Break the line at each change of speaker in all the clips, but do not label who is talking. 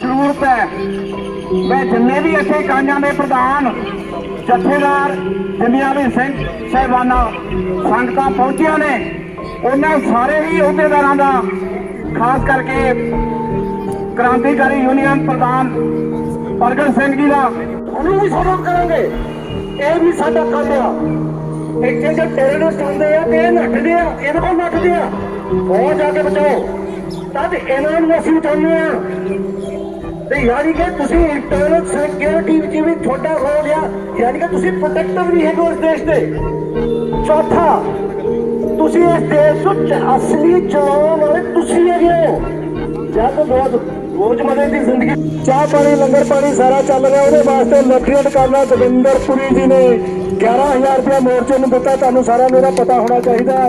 ਜ਼ਰੂਰਤ ਹੈ। ਮੈਂ ਜਿੰਨੇ ਵੀ ਇੱਥੇ ਕਾਂਜਾਂ ਦੇ ਪ੍ਰਧਾਨ, ਜਥੇਦਾਰ, ਜਿੰਨੀਆਂ ਵੀ ਸਿੰਘ ਸਹਿਬਾਨਾਂ, ਸੰਗਤਾਂ ਪਹੁੰਚੀਆਂ ਨੇ, ਉਹਨਾਂ ਸਾਰੇ ਹੀ ਅਹੁਦੇਦਾਰਾਂ ਦਾ ਖਾਸ ਕਰਕੇ ਕ੍ਰਾਂਤੀਕਾਰੀ ਯੂਨੀਅਨ ਪ੍ਰਧਾਨ ਪ੍ਰਗਟ ਸਿੰਘ ਜੀ ਦਾ। ਉਹਨੂੰ ਵੀ ਸਬਕ ਕਰਾਂਗੇ। ਇਹ ਵੀ ਸਾਡਾ ਕੰਮ ਆ। ਇੱਥੇ ਜੇ ਟੈਰਰਿਸਟ ਆਉਂਦੇ ਆ, ਤੇ ਇਹ ਨੱਠਦੇ ਆ ਇਹਨਾਂ ਕੋਲ ਨੱਠਦੇ ਆ। ਉਹ ਜਾ ਕੇ ਬਚਾਓ। ਤਦ ਇਹਨਾਂ ਨੂੰ ਅਸੀਂ ਬਚਾਉਂਦੇ ਆ। ਤੇ ਯਾਨੀ ਕਿ ਤੁਸੀਂ ਇੰਟਰਨਲ ਸਿਕਿਉਰਿਟੀ ਵਿੱਚ ਵੀ ਤੁਹਾਡਾ ਰੋਲ ਆ, ਯਾਨੀ ਕਿ ਤੁਸੀਂ ਪ੍ਰੋਟੈਕਟਰ ਵੀ ਹੈਗੇ ਉਸ ਦੇਸ਼ ਦੇ। ਚੌਥਾ, ਤੁਸੀਂ ਇਸ ਦੇਸ਼ ਨੂੰ ਅਸਲੀ ਚਲਾਉਣ ਵਾਲੇ ਤੁਸੀਂ ਹੈਗੇ ਹੋ। ਜਦ ਬਹੁਤ ਰੋਜ਼ਮਰੇ ਦੀ ਜ਼ਿੰਦਗੀ ਚਾਹ ਪਾਣੀ, ਲੰਗਰ ਪਾਣੀ ਸਾਰਾ ਚੱਲ ਰਿਹਾ, ਉਹਦੇ ਵਾਸਤੇ ਲੈਫਟੀਨੈਂਟ ਕਰਨਲ ਜਗਿੰਦਰਪੁਰੀ ਜੀ ਨੇ 11000 ਰੁਪਏ ਮੋਰਚੇ ਨੂੰ ਦਿੱਤਾ। ਤੁਹਾਨੂੰ ਸਾਰਿਆਂ ਨੂੰ
ਇਹਦਾ ਪਤਾ ਹੋਣਾ
ਚਾਹੀਦਾ।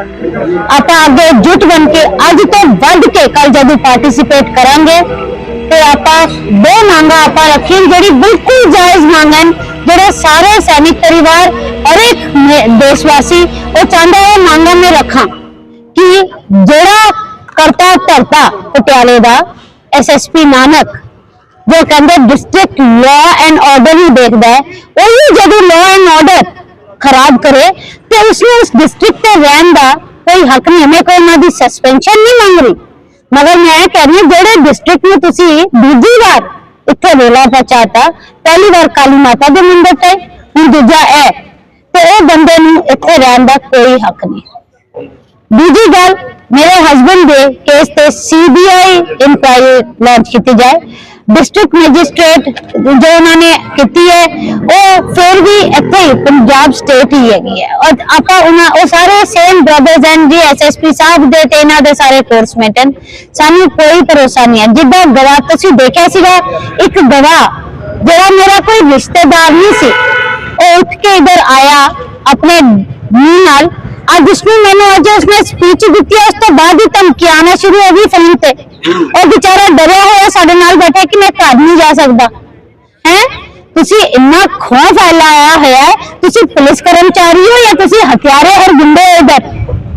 ਆਪਾਂ ਅੱਗੇ ਜੁਟ ਬਣ ਕੇ ਅੱਜ ਤੋਂ ਵੱਧ ਕੇ ਕੱਲ ਜਦੋਂ ਪਾਰਟਿਸਿਪੇਟ ਕਰਾਂਗੇ, ਤੇ ਆਪਾਂ ਦੋ ਮੰਗਾਂ ਆਪਾਂ ਰੱਖੀਆਂ, ਜਿਹੜੀ ਬਿਲਕੁਲ ਜਾਇਜ਼ ਮੰਗਾਂ ਜਿਹੜੇ ਸਾਰੇ ਸੈਨਿਕ ਪਰਿਵਾਰ, ਹਰ ਇੱਕ ਦੇਸ਼ਵਾਸੀ, ਉਹ ਚਾਹੁੰਦਾ ਹੈ ਮੰਗਾਂ ਮੈਂ ਰੱਖਾਂ ਕਿ ਜਿਹੜਾ ਕਰਤਾ ਧਰਤਾ ਪਟਿਆਲੇ ਦਾ ਐਸਐਸਪੀ ਨਾਨਕ, ਜੋ ਕਹਿੰਦੇ ਡਿਸਟ੍ਰਿਕਟ ਲਾਅ ਐਂਡ ਆਰਡਰ ਹੀ ਦੇਖਦਾ ਹੈ, ਉਹੀ ਜਦੋਂ ਲਾਅ ਐਂਡ ਆਰਡਰ ਖਰਾਬ ਕਰੇ ਤੇ ਉਸ ਨੂੰ ਉਸ ਡਿਸਟ੍ਰਿਕਟ ਤੇ ਰਹਿਣ ਦਾ ਕੋਈ ਹੱਕ ਨਹੀਂ। ਹੈ ਮੈਂ ਕੋਈ ਉਹਨਾਂ ਦੀ ਸਸਪੈਂਸ਼ਨ ਨਹੀਂ ਮੰਗ ਰਹੀ। ਮਗਰ ਮੈਂ ਕਹਿ ਰਹੀ ਹਾਂ, ਜਿਹੜੇ ਡਿਸਟ੍ਰਿਕਟ ਨੂੰ ਤੁਸੀਂ ਦੂਜੀ ਵਾਰ ਇੱਥੇ ਰੇਲਾ ਪਹੁੰਚਾਤਾ, ਪਹਿਲੀ ਵਾਰ ਕਾਲੀ ਮਾਤਾ ਦੇ ਮੰਦਿਰ ਤੇ, ਹੁਣ ਦੂਜਾ ਇਹ, ਤੇ ਉਹ ਬੰਦੇ ਨੂੰ ਇੱਥੇ ਰਹਿਣ ਦਾ ਕੋਈ ਹੱਕ ਨਹੀਂ। ਦੂਜੀ ਗੱਲ, ਮੇਰੇ ਹਸਬੰਡ ਦੇ ਕੇਸ ਤੇ ਸੀਬੀਆਈ ਇਨਕੁਆਇਰੀ ਲਾਂਚ ਕੀਤੀ ਜਾਏ। ਡਿਸਟ੍ਰਿਕਟ ਮੈਜਿਸਟ੍ਰੇਟ ਜੋ ਉਹਨਾਂ ਨੇ ਕੀਤੀ ਹੈ, ਉਹ ਫਿਰ ਵੀ ਇੱਥੇ ਪੰਜਾਬ ਸਟੇਟ ਹੀ ਹੈਗੀ ਹੈ। ਔਰ ਆਪਾਂ ਉਹਨਾਂ, ਉਹ ਸਾਰੇ ਸੇਮ ਬ੍ਰਦਰਸ ਐਂਡ ਜੀ ਐਸਐਸਪੀ ਸਾਹਿਬ ਦੇ ਤੇ ਇਹਨਾਂ ਦੇ ਸਾਰੇ ਕੋਰਸਮੇਟ ਹਨ। ਸਾਨੂੰ ਕੋਈ ਭਰੋਸਾ ਨਹੀਂ ਹੈ। ਜਿੱਦਾਂ ਗਵਾਹ, ਤੁਸੀਂ ਦੇਖਿਆ ਸੀਗਾ, ਇੱਕ ਗਵਾਹ, ਜਿਹੜਾ ਮੇਰਾ ਕੋਈ ਰਿਸ਼ਤੇਦਾਰ ਨਹੀਂ ਸੀ, ਉਹ ਉੱਠ ਕੇ ਇੱਧਰ ਆਇਆ ਆਪਣੇ ਮੂੰਹ ਨਾਲ ਅੱਜ ਉਸਨੂੰ ਮੈਨੂੰ ਅੱਜ ਉਸਨੇ ਸਪੀਚ ਦਿੱਤੀ ਹੈ, ਉਸ ਤੋਂ ਬਾਅਦ ਹੀ ਧਮਕੀਆਂ ਆਉਣਾ ਸ਼ੁਰੂ ਹੋ ਗਈ ਫੋਨ ਤੇ ਉਹ ਵਿਚਾਰਾ ਡਰਿਆ ਹੋਇਆ ਸਾਡੇ ਨਾਲ ਬੈਠਾ ਕਿ ਮੈਂ ਘਰ ਨਹੀਂ ਜਾ ਸਕਦਾ ਹੈ ਤੁਸੀਂ ਇੰਨਾ ਖੌਫ ਫੈਲਾਇਆ ਹੋਇਆ ਹੈ ਤੁਸੀਂ ਪੁਲਿਸ ਕਰਮਚਾਰੀ ਹੋ ਜਾਂ ਤੁਸੀਂ ਹਥਿਆਰੇ ਔਰ ਗੁੰਡੇ ਹੋ ਇਧਰ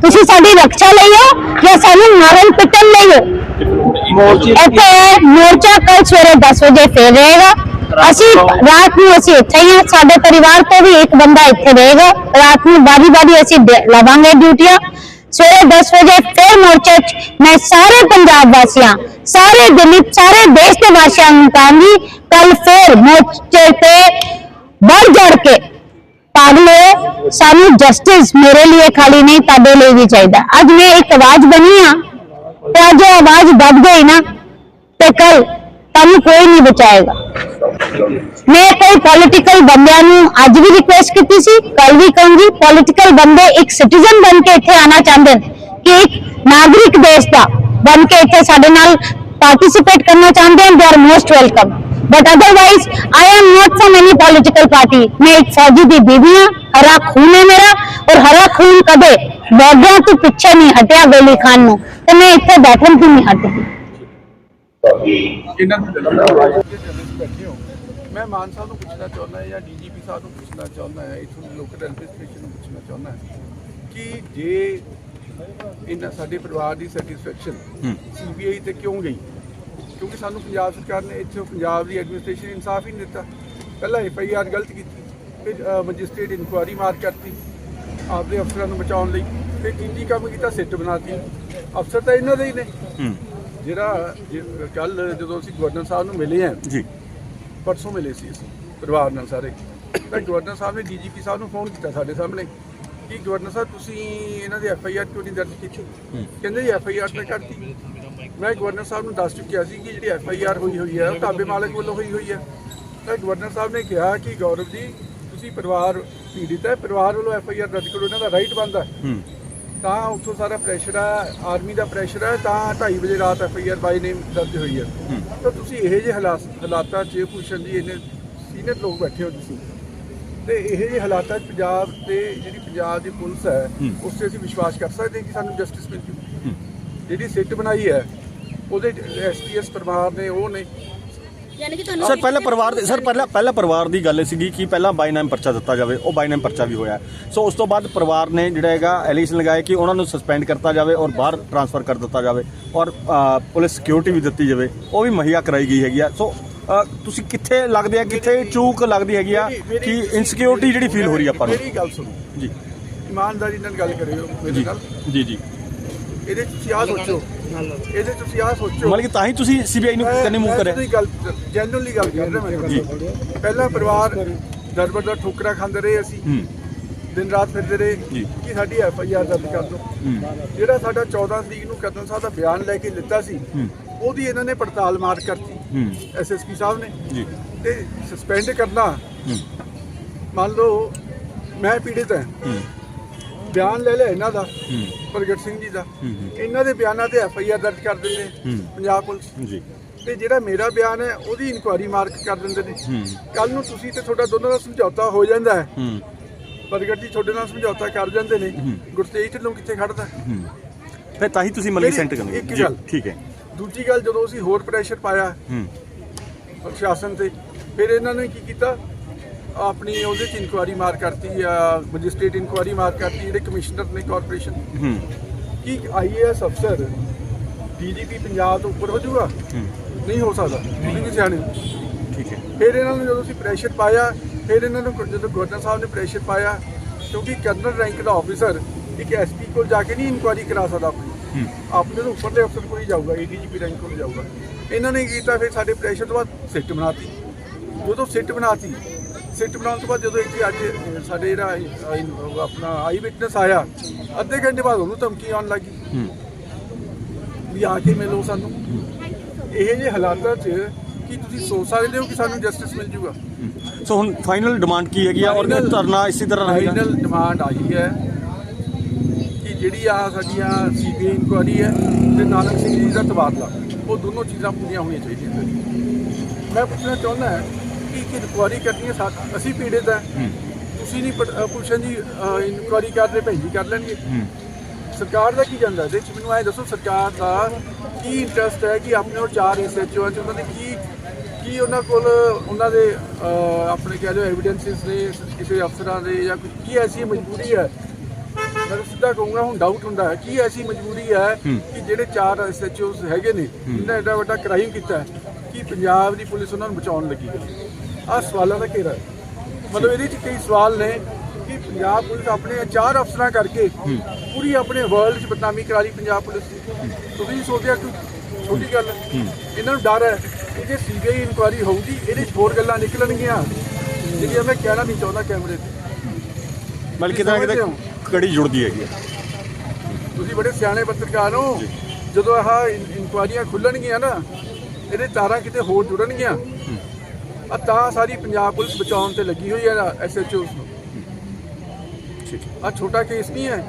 ਤੁਸੀਂ ਸਾਡੀ ਰੱਖਿਆ ਲਈ ਹੋ ਜਾਂ ਸਾਨੂੰ ਮਾਰਨ ਪਿੱਟਣ ਲਈ ਹੋ ਇੱਥੇ ਮੋਰਚਾ ਕੱਲ ਸਵੇਰੇ 10 ਵਜੇ ਫੇਰ ਰਹੇਗਾ ਅਸੀਂ ਰਾਤ ਨੂੰ ਅਸੀਂ ਇੱਥੇ ਹੀ ਹਾਂ। ਸਾਡੇ ਪਰਿਵਾਰ ਤੋਂ ਵੀ ਇੱਕ ਬੰਦਾ ਇੱਥੇ ਰਹੇਗਾ। ਰਾਤ ਨੂੰ ਬਾਰੀ ਬਾਰੀ ਅਸੀਂ ਲਵਾਂਗੇ ਡਿਊਟੀਆਂ। ਸਵੇਰੇ 10 ਵਜੇ ਫੇਰ ਮੋਰਚੇ ਮੈਂ ਸਾਰੇ ਪੰਜਾਬ ਵਾਸੀਆਂ, ਸਾਰੇ ਦਲਿਤ ਸਾਰੇ ਦੇਸ਼ ਦੇ ਵਾਸੀਆਂ ਨੂੰ ਕਹਾਂਗੀ ਕੱਲ ਫੇਰ ਮੋਰਚੇ ਤੇ बढ़ ਚੜ ਕੇ ਪਾਗਲੇ ਸਾਨੂੰ ਜਸਟਿਸ ਮੇਰੇ ਲਈ ਖਾਲੀ ਨਹੀਂ, ਤੁਹਾਡੇ ਲਈ ਵੀ ਚਾਹੀਦਾ। ਅੱਜ ਮੈਂ ਇੱਕ ਆਵਾਜ਼ ਬਣੀ ਆ ਤੇ ਅੱਜ ਉਹ ਆਵਾਜ਼ ਦਬ ਗਈ ਨਾ ਤੇ ਕੱਲ ਤੁਹਾਨੂੰ ਕੋਈ ਨਹੀਂ ਬਚਾਏਗਾ। ਮੈਂ ਕੋਈ ਪੋਲਿਟੀਕਲ ਬੰਦਿਆਂ ਨੂੰ ਅੱਜ ਵੀ ਰਿਕੁਐਸਟ ਕੀਤੀ ਸੀ ਕੱਲ ਵੀ ਕਹੂੰਗੀ ਪੋਲਿਟੀਕਲ ਬੰਦੇ ਇੱਕ ਸਿਟੀਜ਼ਨ ਬਣ ਕੇ ਇੱਥੇ ਆਣਾ ਚਾਹੁੰਦੇ ਨੇ, ਕਿ ਇੱਕ ਨਾਗਰਿਕ ਦੇਸ਼ ਦਾ ਬਣ ਕੇ ਇੱਥੇ ਸਾਡੇ ਨਾਲ ਪਾਰਟਿਸਿਪੇਟ ਕਰਨਾ ਚਾਹੁੰਦੇ ਹਨ they are most welcome but otherwise I am not from any political party ਮੈਂ ਇੱਕ ਫੌਜੀ ਦੀ ਬੀਵੀ ਹਾਂ, ਹਰਾ ਖੂਨ ਹੈ ਮੇਰਾ, ਔਰ ਹਰਾ ਖੂਨ ਕਦੇ ਬੋਡਿਆਂ ਤੋਂ ਪਿੱਛੇ ਨਹੀਂ ਹਟਿਆ ਵੇਲੀ ਖਾਨ ਨੂੰ, ਤੇ ਮੈਂ ਇੱਥੇ ਬੈਠਣ ਤੋਂ ਨਹੀਂ ਹਟਦੀ।
ਇਹਨਾਂ ਨੂੰ
ਬੈਠੇ ਹੋ ਮੈਂ ਮਾਨ ਸਾਹਿਬ ਨੂੰ ਪੁੱਛਣਾ ਚਾਹੁੰਦਾ ਹਾਂ ਜਾਂ ਡੀਜੀਪੀ ਸਾਹਿਬ ਨੂੰ ਪੁੱਛਣਾ ਚਾਹੁੰਦਾ ਹਾਂ ਇਥੋਂ ਦੀ ਲੋਕਲ ਐਡਮਿਨਿਸਟ੍ਰੇਸ਼ਨ ਨੂੰ ਪੁੱਛਣਾ ਚਾਹੁੰਦਾ ਹਾਂ ਕਿ ਜੇ ਇਹਨਾਂ ਸਾਡੇ ਪਰਿਵਾਰ ਦੀ ਸੈਟੀਸਫੈਕਸ਼ਨ ਸੀਬੀਆਈ ਤੇ ਕਿਉਂ ਗਈ? ਕਿਉਂਕਿ ਸਾਨੂੰ ਪੰਜਾਬ ਸਰਕਾਰ ਨੇ ਇੱਥੇ ਪੰਜਾਬ ਦੀ ਐਡਮਿਨਿਸਟ੍ਰੇਸ਼ਨ ਇਨਸਾਫ ਹੀ ਨਹੀਂ ਦਿੱਤਾ। ਪਹਿਲਾਂ ਐਫ ਆਈ ਆਰ ਗਲਤ ਕੀਤੀ ਫਿਰ ਮੈਜਿਸਟ੍ਰੇਟ ਇਨਕੁਆਰੀ ਮਾਰ ਕਰਤੀ ਆਪਦੇ ਅਫਸਰਾਂ ਨੂੰ ਬਚਾਉਣ ਲਈ ਫਿਰ ਤੀਜੀ ਕੰਮ ਕੀਤਾ ਸਿੱਟ ਬਣਾਤੀ ਅਫਸਰ ਤਾਂ ਇਹਨਾਂ ਦੇ ਹੀ ਨੇ। ਜਿਹੜਾ ਕੱਲ ਜਦੋਂ ਅਸੀਂ ਗਵਰਨਰ ਸਾਹਿਬ ਨੂੰ ਮਿਲੇ ਆ
ਜੀ।
ਪਰਸੋਂ ਮਿਲੇ ਸੀ ਅਸੀਂ ਪਰਿਵਾਰ ਨਾਲ ਸਾਰੇ। ਤਾਂ ਗਵਰਨਰ ਸਾਹਿਬ ਨੇ ਡੀਜੀਪੀ ਸਾਹਿਬ ਨੂੰ ਫੋਨ ਕੀਤਾ ਸਾਡੇ ਸਾਹਮਣੇ ਕਿ ਗਵਰਨਰ ਸਾਹਿਬ ਤੁਸੀਂ ਇਹਨਾਂ ਦੀ ਐਫ ਆਈ ਆਰ ਕਿਉਂ ਨਹੀਂ ਦਰਜ ਕੀਤੀ। ਕਹਿੰਦੇ ਜੀ ਐਫ ਆਈ ਆਰ ਤਾਂ ਕਰਤੀ। ਮੈਂ ਗਵਰਨਰ ਸਾਹਿਬ ਨੂੰ ਦੱਸ ਚੁੱਕਿਆ ਸੀ ਕਿ ਜਿਹੜੀ ਐਫ ਆਈ ਆਰ ਹੋਈ ਹੋਈ ਹੈ ਉਹ ਢਾਬੇ ਮਾਲਕ ਵੱਲੋਂ ਹੋਈ ਹੋਈ ਹੈ। ਤਾਂ ਗਵਰਨਰ ਸਾਹਿਬ ਨੇ ਕਿਹਾ ਕਿ ਗੌਰਵ ਜੀ ਤੁਸੀਂ ਪਰਿਵਾਰ ਪੀੜਿਤ ਹੈ ਪਰਿਵਾਰ ਵੱਲੋਂ ਐਫ ਆਈ ਆਰ ਦਰਜ ਕਰੋ ਇਹਨਾਂ ਦਾ ਰਾਈਟ ਬਣਦਾ ਹੈ। ਤਾਂ ਉੱਥੋਂ ਸਾਰਾ ਪ੍ਰੈਸ਼ਰ ਹੈ ਆਰਮੀ ਦਾ ਪ੍ਰੈਸ਼ਰ ਹੈ ਤਾਂ 2:30 ਵਜੇ ਰਾਤ ਐਫ ਆਈ ਆਰ ਬਾਈ ਨੇਮ ਦਰਜ ਹੋਈ ਹੈ। ਤਾਂ ਤੁਸੀਂ ਇਹੋ ਜਿਹੇ ਹਾਲਾਤ ਹਾਲਾਤਾਂ 'ਚ ਭੂਸ਼ਣ ਜੀ ਇਹਨੇ ਸੀਨੀਅਰ ਲੋਕ ਬੈਠੇ ਹੋ ਤੁਸੀਂ। ਤੇ ਇਹ ਜਿਹੇ ਹਾਲਾਤਾਂ 'ਚ ਪੰਜਾਬ ਤੇ ਜਿਹੜੀ ਪੰਜਾਬ ਦੀ ਪੁਲਿਸ ਹੈ ਉਸ ਤੇ ਅਸੀਂ ਵਿਸ਼ਵਾਸ ਕਰ ਸਕਦੇ ਹਾਂ ਕਿ ਸਾਨੂੰ ਜਸਟਿਸ ਮਿਲ ਜੂ। ਜਿਹੜੀ ਸਿੱਟ ਬਣਾਈ ਹੈ ਉਹਦੇ ਐਸਪੀਐਸ ਪਰਿਵਾਰ ਨੇ ਉਹ ਨੇ
ਯਾਨੀ ਕਿ ਤੁਹਾਨੂੰ
ਸਰ ਪਹਿਲਾਂ ਪਰਿਵਾਰ ਦੇ ਸਰ ਪਹਿਲਾਂ ਪਹਿਲਾਂ ਪਰਿਵਾਰ ਦੀ ਗੱਲ ਸੀਗੀ ਕਿ ਪਹਿਲਾਂ ਬਾਈ ਨਾਮ ਪਰਚਾ ਦਿੱਤਾ ਜਾਵੇ ਉਹ ਬਾਈ ਨਾਮ ਪਰਚਾ ਵੀ ਹੋਇਆ ਸੋ ਉਸ ਤੋਂ ਬਾਅਦ ਪਰਿਵਾਰ ਨੇ ਜਿਹੜਾ ਹੈਗਾ ਐਲੀਗੇਸ਼ਨ ਲਗਾਇਆ ਕਿ ਉਹਨਾਂ ਨੂੰ ਸਸਪੈਂਡ ਕਰਤਾ ਜਾਵੇ ਔਰ ਬਾਹਰ ਟ੍ਰਾਂਸਫਰ ਕਰ ਦਿੱਤਾ ਜਾਵੇ ਔਰ ਅ, ਪੁਲਿਸ ਸਿਕਿਉਰਿਟੀ ਵੀ ਦਿੱਤੀ ਜਾਵੇ ਉਹ ਵੀ ਮੁਹੱਈਆ ਕਰਾਈ ਗਈ ਹੈਗੀ ਆ। ਸੋ ਅ, ਤੁਸੀਂ ਕਿੱਥੇ ਲੱਗਦੇ ਆ ਕਿੱਥੇ ਚੂਕ ਲੱਗਦੀ ਹੈਗੀ ਆ ਕਿ ਇਨਸਿਕਿਉਰਿਟੀ ਜਿਹੜੀ ਫੀਲ ਹੋ ਰਹੀ ਆ ਆਪਾਂ ਨੂੰ?
ਮੇਰੀ ਗੱਲ ਸੁਣੋ।
ਜੀ।
ਇਮਾਨਦਾਰੀ ਨਾਲ ਗੱਲ ਕਰਿਓ ਮੇਰੇ
ਜੀ
ਨਾਲ
ਜੀ ਜੀ।
ਇਹਦੇ 'ਚ ਤੁਸੀਂ ਆਹ ਸੋਚੋ। ਇਹਦੇ 'ਚ ਤੁਸੀਂ ਆਹ ਸੋਚੋ।
ਮਤਲਬ ਕਿ ਤਾਂ ਹੀ ਤੁਸੀਂ ਸੀਬੀਆਈ ਨੂੰ ਕੰਨੇ ਮੂਵ ਕਰਿਆ?
ਮੈਂ ਗੱਲ ਜੈਨੂਅਲੀ ਗੱਲ ਕਰ ਰਿਹਾ ਮੈਂ। ਪਹਿਲਾ ਪਰਿਵਾਰ ਦਰਬਰ ਦਾ ਠੋਕਰਾ ਖਾਂਦੇ ਰਹੇ ਅਸੀਂ।
ਹੂੰ।
ਦਿਨ ਰਾਤ ਫਿਰਦੇ ਰਹੇ।
ਜੀ।
ਕਿ ਸਾਡੀ ਐਫ ਆਈ ਆਰ ਦਰਜ ਕਰ ਦਿਓ। ਜਿਹੜਾ ਸਾਡਾ 14 ਤਰੀਕ ਨੂੰ ਕਤਨ ਸਾਹਿਬ ਦਾ ਬਿਆਨ ਲੈ ਕੇ ਲਿੱਤਾ ਸੀ
ਹੂੰ।
ਉਹਦੀ ਇਹਨਾਂ ਨੇ ਪੜਤਾਲ ਮਾਰ ਕਰਤੀ।
ਹੂੰ।
ਐਸਐਸਪੀ ਸਾਹਿਬ ਨੇ।
ਜੀ।
ਤੇ ਸਸਪੈਂਡ ਕਰਨਾ।
ਹੂੰ।
ਮੰਨ ਲਓ ਮੈਂ ਪੀੜਿਤ ਹਾਂ।
ਹੂੰ।
ਬਿਆਨ ਲੈ ਲਿਆ ਇਹਨਾਂ ਦਾ ਪ੍ਰਗਟ ਸਿੰਘ ਜੀ ਦਾ। ਇਹਨਾਂ ਦੇ ਬਿਆਨਾਂ ਤੇ ਐਫ ਆਈ ਆਰ ਦਰਜ ਕਰ ਦਿੰਦੇ। ਪੰਜਾਬ ਪੁਲਿਸ।
ਜੀ।
ਤੇ ਜਿਹੜਾ ਮੇਰਾ ਬਿਆਨ ਹੈ ਉਹਦੀ ਇਨਕੁਆਰੀ ਮਾਰਕ ਕਰ ਦਿੰਦੇ ਨੇ। ਕੱਲ ਨੂੰ ਤੁਸੀਂ ਤੇ ਤੁਹਾਡਾ ਦੋਨਾਂ ਦਾ ਸਮਝੌਤਾ ਹੋ ਜਾਂਦਾ ਹੈ। ਪ੍ਰਗਟ ਜੀ ਤੁਹਾਡੇ ਨਾਲ ਸਮਝੌਤਾ ਕਰ ਜਾਂਦੇ ਨੇ। ਗੁਰਤੇਜ ਢਿੱਲੋਂ ਕਿੱਥੇ ਖੜਦਾ
ਫਿਰ ਤਾਂ ਹੀ ਤੁਸੀਂ ਮਲਕੀ
ਮੇਰੀ
ਸੈਂਟ ਕਰਨਗੇ
ਇੱਕ
ਜੀ। ਠੀਕ ਹੈ।
ਦੂਜੀ ਗੱਲ ਜਦੋਂ ਅਸੀਂ ਹੋਰ ਪ੍ਰੈਸ਼ਰ ਪਾਇਆ ਪ੍ਰਸ਼ਾਸਨ ਤੇ ਫਿਰ ਇਹਨਾਂ ਨੇ ਕੀ ਕੀਤਾ? ਆਪਣੀ ਉਹਦੇ ਚ ਇਨਕੁਆਰੀ ਮਾਰ ਕਰਤੀ ਆ ਮੈਜਿਸਟ੍ਰੇਟ ਇਨਕੁਆਰੀ ਮਾਰ ਕਰਤੀ ਜਿਹੜੇ ਕਮਿਸ਼ਨਰ ਨੇ ਕਾਰਪੋਰੇਸ਼ਨ
ਹੂੰ।
ਕੀ ਆਈਏਐਸ ਅਫਸਰ ਡੀਜੀਪੀ ਪੰਜਾਬ ਤੋਂ ਉੱਪਰ ਹੋ ਜਾਊਗਾ? ਨਹੀਂ ਹੋ ਸਕਦਾ। ਤੁਸੀਂ ਵੀ ਸਿਆਣੇ। ਹੋ।
ਠੀਕ ਹੈ।
ਫਿਰ ਇਹਨਾਂ ਨੂੰ ਜਦੋਂ ਅਸੀਂ ਪ੍ਰੈਸ਼ਰ ਪਾਇਆ ਫਿਰ ਇਹਨਾਂ ਨੂੰ ਜਦੋਂ ਗਵਰਨਰ ਸਾਹਿਬ ਨੇ ਪ੍ਰੈਸ਼ਰ ਪਾਇਆ ਕਿਉਂਕਿ ਕਰਨਲ ਰੈਂਕ ਦਾ ਆਫੀਸਰ ਇੱਕ ਐਸਪੀ ਕੋਲ ਜਾ ਕੇ ਨਹੀਂ ਇਨਕੁਆਰੀ ਕਰਾ ਸਕਦਾ ਆਪਣੀ। ਆਪਣੇ ਤੋਂ ਉੱਪਰਲੇ ਅਫਸਰ ਕੋਲ ਹੀ ਜਾਊਗਾ ਏਡੀਜੀਪੀ ਰੈਂਕ ਕੋਲ ਜਾਊਗਾ। ਇਹਨਾਂ ਨੇ ਕੀਤਾ ਫਿਰ ਸਾਡੇ ਪ੍ਰੈਸ਼ਰ ਤੋਂ ਬਾਅਦ ਸਿੱਟ ਬਣਾਤੀ। ਜਦੋਂ ਸਿੱਟ ਬਣਾਤੀ ਸਿੱਟ ਬਣਾਉਣ ਤੋਂ ਬਾਅਦ ਜਦੋਂ ਇੱਥੇ ਅੱਜ ਸਾਡੇ ਜਿਹੜਾ ਆਪਣਾ ਆਈ ਵਿਟਨੈਸ ਆਇਆ ਅੱਧੇ ਘੰਟੇ ਬਾਅਦ ਉਹਨੂੰ ਧਮਕੀ ਆਉਣ ਲੱਗੀ। ਵੀ ਆ ਕੇ ਮਿਲੋ ਸਾਨੂੰ। ਇਹ ਜਿਹੇ ਹਾਲਾਤਾਂ 'ਚ ਕੀ ਤੁਸੀਂ ਸੋਚ ਸਕਦੇ ਹੋ ਕਿ ਸਾਨੂੰ ਜਸਟਿਸ ਮਿਲ ਜੂਗਾ?
ਸੋ ਹੁਣ ਫਾਈਨਲ ਡਿਮਾਂਡ ਕੀ ਹੈਗੀ ਆ? ਔਰ ਧਰਨਾ ਇਸੇ ਤਰ੍ਹਾਂ ਰਹੇਗਾ?
ਫਾਈਨਲ ਡਿਮਾਂਡ ਆਈ ਹੈ ਕਿ ਜਿਹੜੀ ਆ ਸਾਡੀਆਂ ਸੀਬੀਆਈ ਇਨਕੁਆਰੀ ਹੈ ਤੇ ਨਾਨਕ ਸਿੰਘ ਜੀ ਦਾ ਤਬਾਦਲਾ ਉਹ ਦੋਨੋਂ ਚੀਜ਼ਾਂ ਪੂਰੀਆਂ ਹੋਣੀਆਂ ਚਾਹੀਦੀਆਂ। ਮੈਂ ਪੁੱਛਣਾ ਚਾਹੁੰਦਾ ਹਾਂ ਕਿ ਕਿ ਇਨਕੁਆਰੀ ਕਰਨੀ ਹੈ ਸਾ- ਅਸੀਂ ਪੀੜਿਤ ਹੈ। ਤੁਸੀਂ ਨਹੀਂ ਪ- ਅ, ਇਨਕੁਆਰੀ ਕਰ ਰਹੇ ਜੀ ਕਰ ਲੈਣਗੇ। ਸਰਕਾਰ ਦਾ ਕੀ ਜਾਂਦਾ ਇਹਦੇ ਚ ਮੈਨੂੰ ਐ ਦੱਸੋ ਸਰਕਾਰ ਦਾ ਕੀ ਇੰਟਰਸਟ ਹੈ ਕਿ ਆਪਣੇ ਉਹ ਚਾਰ ਐਸਐਚਓ ਚ ਉਹਨਾਂ ਦੇ ਕੀ ਕੀ ਉਹਨਾਂ ਕੋਲ ਉਹਨਾਂ ਦੇ ਆਪਣੇ ਕਹਿ ਲਓ ਐਵੀਡੈਂਸਿਸ ਨੇ ਕਿਸੇ ਅਫਸਰਾਂ ਦੇ ਜਾਂ ਕੋਈ ਕੀ ਐਸੀ ਮਜਬੂਰੀ ਹੈ? ਮੈਂ ਤਾਂ ਸਿੱਧਾ ਕਹੂੰਗਾ ਹੁਣ ਡਾਊਟ ਹੁੰਦਾ ਹੈ ਕੀ ਐਸੀ ਮਜਬੂਰੀ ਹੈ ਕਿ ਜਿਹੜੇ ਚਾਰ ਐਸਐਚਓਸ ਹੈਗੇ ਨੇ ਇਹਨਾਂ ਐਡਾ ਵੱਡਾ ਕ੍ਰਾਈਮ ਕੀਤਾ ਹੈ ਕਿ ਪੰਜਾਬ ਦੀ ਪੁਲਿਸ ਉਹਨਾਂ ਨੂੰ ਬਚਾਉਣ ਲੱਗੀ ਆਹ ਸਵਾਲਾਂ ਦਾ ਘੇਰਾ ਹੈ। ਮਤਲਬ ਇਹਦੇ ਚ ਕਈ ਸਵਾਲ ਨੇ ਕਿ ਪੰਜਾਬ ਪੁਲਿਸ ਆਪਣੇ ਚਾਰ ਅਫਸਰਾਂ ਕਰਕੇ ਪੂਰੀ ਆਪਣੇ ਵਰਲਡ 'ਚ ਬਦਨਾਮੀ ਕਰਾ ਰਹੀ ਪੰਜਾਬ ਪੁਲਿਸ ਦੀ। ਤੁਸੀਂ ਸੋਚਿਆ ਕਿ ਛੋਟੀ ਗੱਲ ਇਹਨਾਂ ਨੂੰ ਡਰ ਹੈ ਕਿ ਜੇ ਸੀਬੀਆਈ ਇਨਕੁਆਰੀ ਹੋਊਗੀ ਇਹਦੇ ਹੋਰ ਗੱਲਾਂ ਨਿਕਲਣਗੀਆਂ। ਜਿਹੜੀਆਂ ਮੈਂ ਕਹਿਣਾ ਨਹੀਂ ਚਾਹੁੰਦਾ ਕੈਮਰੇ ਤੇ।
ਬਲਕਿ ਨਾ ਕਿਤੇ ਕੜੀ ਜੁੜਦੀ ਹੈਗੀ ਆ?
ਤੁਸੀਂ ਬੜੇ ਸਿਆਣੇ ਪੱਤਰਕਾਰ ਹੋ। ਜਦੋਂ ਆਹ ਇਨ- ਇਨਕੁਆਰੀਆਂ ਖੁੱਲਣਗੀਆਂ ਨਾ ਇਹਦੇ ਤਾਰਾਂ ਕਿਤੇ ਹੋਰ ਜੁੜਨਗੀਆਂ। ਆ ਤਾਂ ਸਾਰੀ ਪੰਜਾਬ ਪੁਲਿਸ ਬਚਾਉਣ ਤੇ ਲੱਗੀ ਹੋਈ ਹੈ ਐਸਐਚਓ ਨੂੰ।
ਠੀਕ ਹੈ।
ਆ ਛੋਟਾ ਕੇਸ ਨਹੀਂ ਹੈ।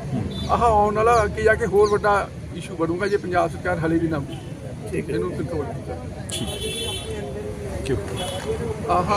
ਆਹ ਆਉਣ ਵਾਲਾ ਅੱਗੇ ਜਾ ਕੇ ਹੋਰ ਵੱਡਾ ਇਸ਼ੂ ਬਣੂਗਾ ਜੇ ਪੰਜਾਬ ਸਰਕਾਰ ਹਲੇ ਵੀ ਨਾ ਠੀਕ ਇਹਨੂੰ ਕੰਟਰੋਲ ਕੀਤਾ।
ਕਿਉਂ?
ਆਹ